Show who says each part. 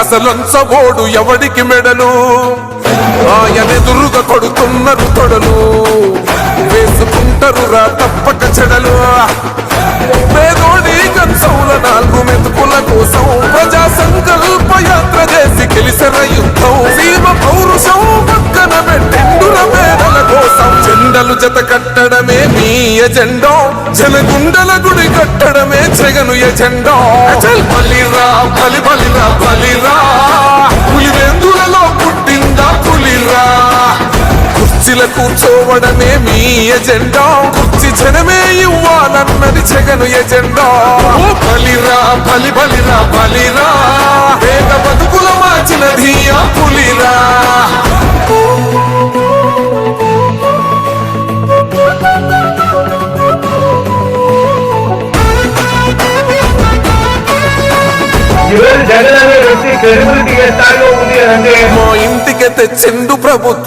Speaker 1: అసలంచబోడు ఎవడికి మెడలు? ఆయనెదురుగా కొడుతున్నారు తొడలు వేసుకుంటారు రా తప్పక చెడలు. పేదోడి కంచౌల నాలుగు మెతుకులకు కట్టడమే మీ ఎజెండా. జనగుండల గుడి కట్టడమే జగను ఎజెండా. బలిరా బలి బలిరా బలిరా పులివెందులలో పుట్టిందా పులిరా కుర్చీల కూర్చోవడమే మీ ఎజెండా. కుర్చీ జనమే ఇవ్వాలన్నది జగను ఎజెండా. బలిరా బలి బలిరా బలిరా పేద బతుకుల మార్చినది ఆ పులిరా
Speaker 2: ఈరోజు జగన్ అనే వ్యక్తి క్రెడిబిలిటీ ఏ స్థాయిలో ఉంది అంటే
Speaker 1: మా ఇంటికి తెచ్చిండు ప్రభుత్వం.